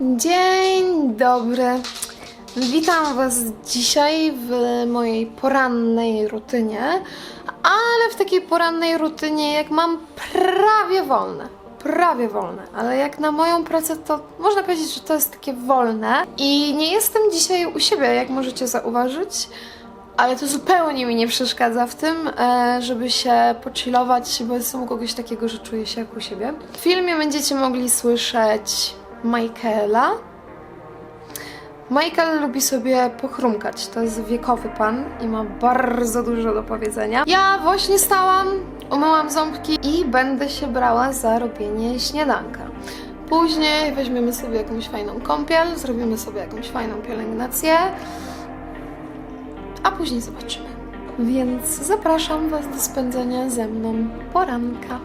Dzień dobry. Witam Was dzisiaj w mojej porannej rutynie, ale w takiej porannej rutynie, jak mam prawie wolne. Prawie wolne, ale jak na moją pracę, to można powiedzieć, że to jest takie wolne. I nie jestem dzisiaj u siebie, jak możecie zauważyć, ale to zupełnie mi nie przeszkadza w tym, e, żeby się pochillować, bo jestem u kogoś takiego, że czuję się jak u siebie. W filmie będziecie mogli słyszeć Michaela. Michael lubi sobie pochrumkać. To jest wiekowy pan i ma bardzo dużo do powiedzenia. Ja właśnie stałam, umyłam ząbki i będę się brała za robienie śniadanka. Później weźmiemy sobie jakąś fajną kąpiel, zrobimy sobie jakąś fajną pielęgnację, a później zobaczymy. Więc zapraszam Was do spędzenia ze mną poranka.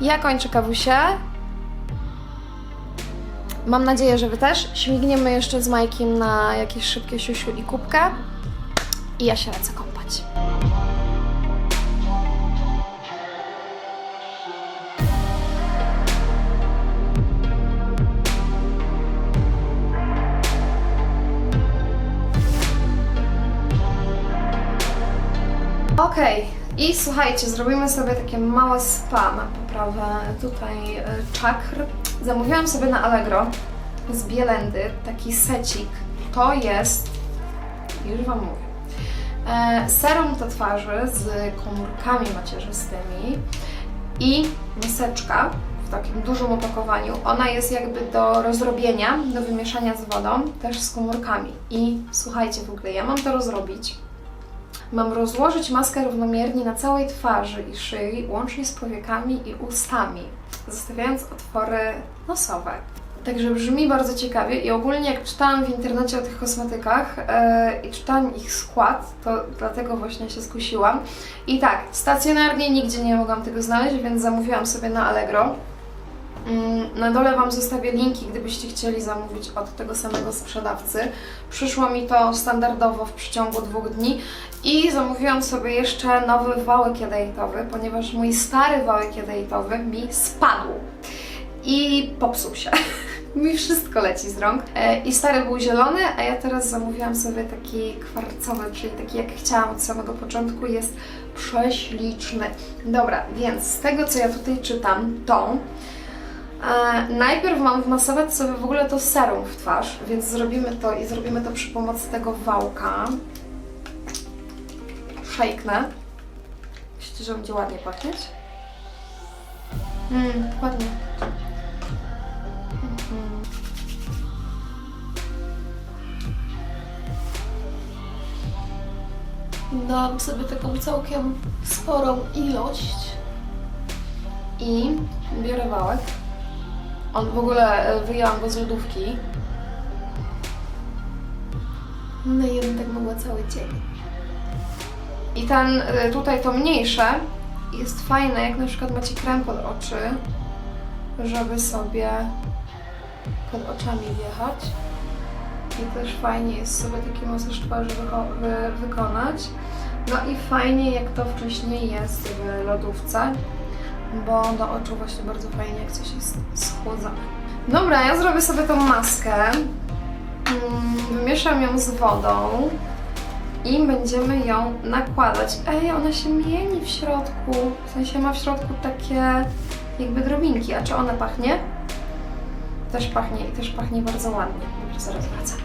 Ja kończę kawusie. Mam nadzieję, że Wy też. Śmigniemy jeszcze z Majkiem na jakieś szybkie siusiu i kubkę. I ja się lecę kąpać. Okej, i słuchajcie, zrobimy sobie takie małe spa na poprawę tutaj y, czakr. Zamówiłam sobie na Allegro z Bielendy taki secik. To jest, już Wam mówię, e, serum do twarzy z komórkami macierzystymi i miseczka w takim dużym opakowaniu. Ona jest jakby do rozrobienia, do wymieszania z wodą, też z komórkami. I słuchajcie, w ogóle ja mam to rozrobić. Mam rozłożyć maskę równomiernie na całej twarzy i szyi, łącznie z powiekami i ustami, zostawiając otwory nosowe. Także brzmi bardzo ciekawie i ogólnie jak czytałam w internecie o tych kosmetykach e, i czytałam ich skład, to dlatego właśnie się skusiłam. I tak, stacjonarnie nigdzie nie mogłam tego znaleźć, więc zamówiłam sobie na Allegro. Mm, Na dole Wam zostawię linki, gdybyście chcieli zamówić od tego samego sprzedawcy. Przyszło mi to standardowo w przeciągu dwóch dni i zamówiłam sobie jeszcze nowy wałek jadejtowy, ponieważ mój stary wałek jadejtowy mi spadł i popsuł się. mi wszystko leci z rąk. E, I stary był zielony, a ja teraz zamówiłam sobie taki kwarcowy, czyli taki jak chciałam od samego początku, jest prześliczny. Dobra, więc z tego co ja tutaj czytam, to E, najpierw mam wmasować sobie w ogóle to serum w twarz, więc zrobimy to i zrobimy to przy pomocy tego wałka. Szejknę. Myślicie, że będzie ładnie pachnieć? Mmm, ładnie. Mhm. Dałam sobie taką całkiem sporą ilość i biorę wałek. On w ogóle e, wyjęłam go z lodówki. No i jeden tak mogła cały dzień. I ten e, tutaj to mniejsze jest fajne, jak na przykład macie krem pod oczy, żeby sobie pod oczami wjechać. I też fajnie jest sobie taki masaż twarzy wyko- wy- wykonać. No i fajnie, jak to wcześniej jest w lodówce bo do oczu właśnie bardzo fajnie jak coś jest schłodzone. Dobra, ja zrobię sobie tą maskę. Mm, Wymieszam ją z wodą i będziemy ją nakładać. Ej, ona się mieni w środku. W sensie ma w środku takie jakby drobinki. A czy ona pachnie? Też pachnie i też pachnie bardzo ładnie. Zaraz wracam.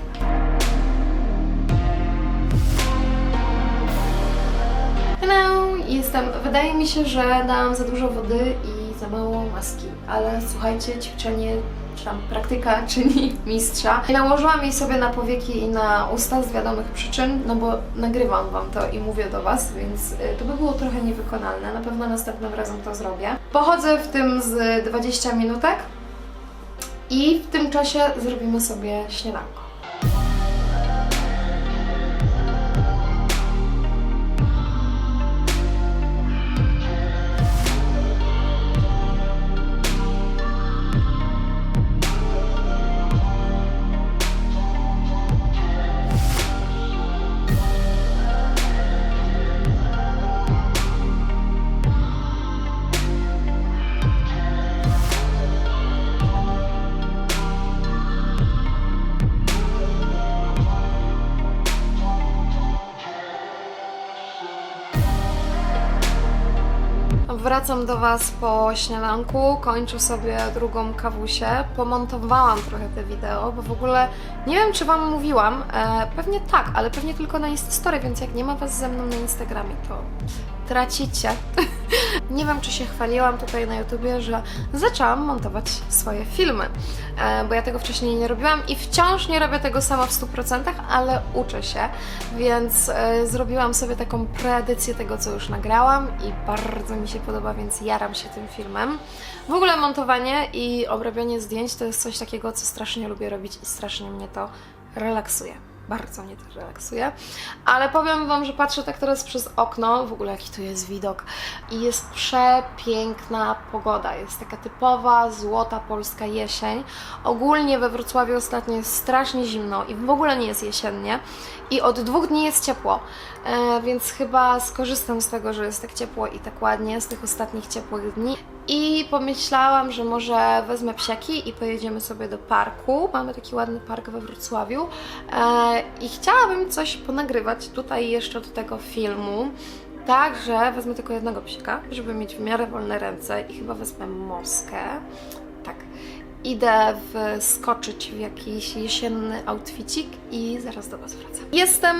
Hello! Jestem. Wydaje mi się, że dałam za dużo wody i za mało maski, ale słuchajcie, ćwiczenie czy tam praktyka czyni mistrza. Nałożyłam jej sobie na powieki i na usta z wiadomych przyczyn, no bo nagrywam Wam to i mówię do Was, więc y, to by było trochę niewykonalne. Na pewno następnym razem to zrobię. Pochodzę w tym z 20 minutek i w tym czasie zrobimy sobie śniadanko. Wracam do Was po śniadanku, kończę sobie drugą kawusię. Pomontowałam trochę te wideo, bo w ogóle nie wiem, czy Wam mówiłam. E, pewnie tak, ale pewnie tylko na Instastory, więc jak nie ma Was ze mną na Instagramie, to tracicie. nie wiem, czy się chwaliłam tutaj na YouTubie, że zaczęłam montować swoje filmy, e, bo ja tego wcześniej nie robiłam i wciąż nie robię tego sama w 100%, ale uczę się, więc e, zrobiłam sobie taką preedycję tego, co już nagrałam i bardzo mi się podoba, więc jaram się tym filmem. W ogóle montowanie i obrabianie zdjęć to jest coś takiego, co strasznie lubię robić i strasznie mnie to relaksuje. Bardzo mnie to relaksuje. Ale powiem Wam, że patrzę tak teraz przez okno, w ogóle jaki tu jest widok. I jest przepiękna pogoda. Jest taka typowa, złota polska jesień. Ogólnie we Wrocławiu ostatnio jest strasznie zimno i w ogóle nie jest jesiennie. I od dwóch dni jest ciepło, e, więc chyba skorzystam z tego, że jest tak ciepło i tak ładnie z tych ostatnich ciepłych dni. I pomyślałam, że może wezmę psiaki i pojedziemy sobie do parku. Mamy taki ładny park we Wrocławiu. E, I chciałabym coś ponagrywać tutaj jeszcze do tego filmu. Także wezmę tylko jednego psika, żeby mieć w miarę wolne ręce i chyba wezmę moskę. Idę wskoczyć w jakiś jesienny outficik i zaraz do Was wracam. Jestem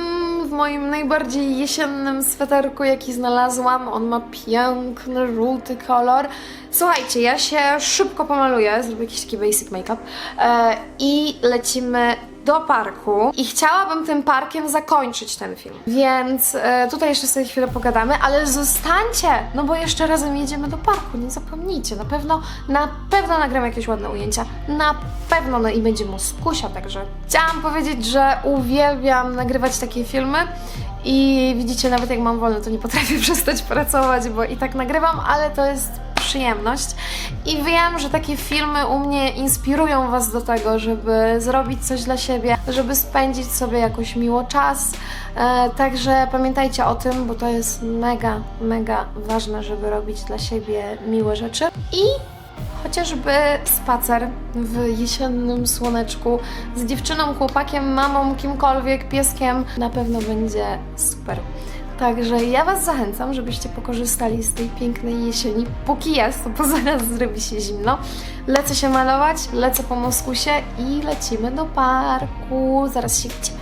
w moim najbardziej jesiennym sweterku, jaki znalazłam. On ma piękny, żółty kolor. Słuchajcie, ja się szybko pomaluję, zrobię jakiś taki basic make-up e, i lecimy do parku i chciałabym tym parkiem zakończyć ten film. Więc e, tutaj jeszcze sobie chwilę pogadamy, ale zostańcie, no bo jeszcze razem jedziemy do parku, nie zapomnijcie. Na pewno, na pewno nagram jakieś ładne ujęcia. Na pewno, no i będzie muskusia, także chciałam powiedzieć, że uwielbiam nagrywać takie filmy. I widzicie, nawet jak mam wolne, to nie potrafię przestać pracować, bo i tak nagrywam, ale to jest przyjemność. I wiem, że takie filmy u mnie inspirują Was do tego, żeby zrobić coś dla siebie, żeby spędzić sobie jakoś miło czas. E, także pamiętajcie o tym, bo to jest mega, mega ważne, żeby robić dla siebie miłe rzeczy. I chociażby spacer w jesiennym słoneczku z dziewczyną, chłopakiem, mamą, kimkolwiek, pieskiem na pewno będzie super. Także ja Was zachęcam, żebyście pokorzystali z tej pięknej jesieni, póki jest, bo zaraz zrobi się zimno. Lecę się malować, lecę po Moskusie i lecimy do parku. Zaraz się widzimy.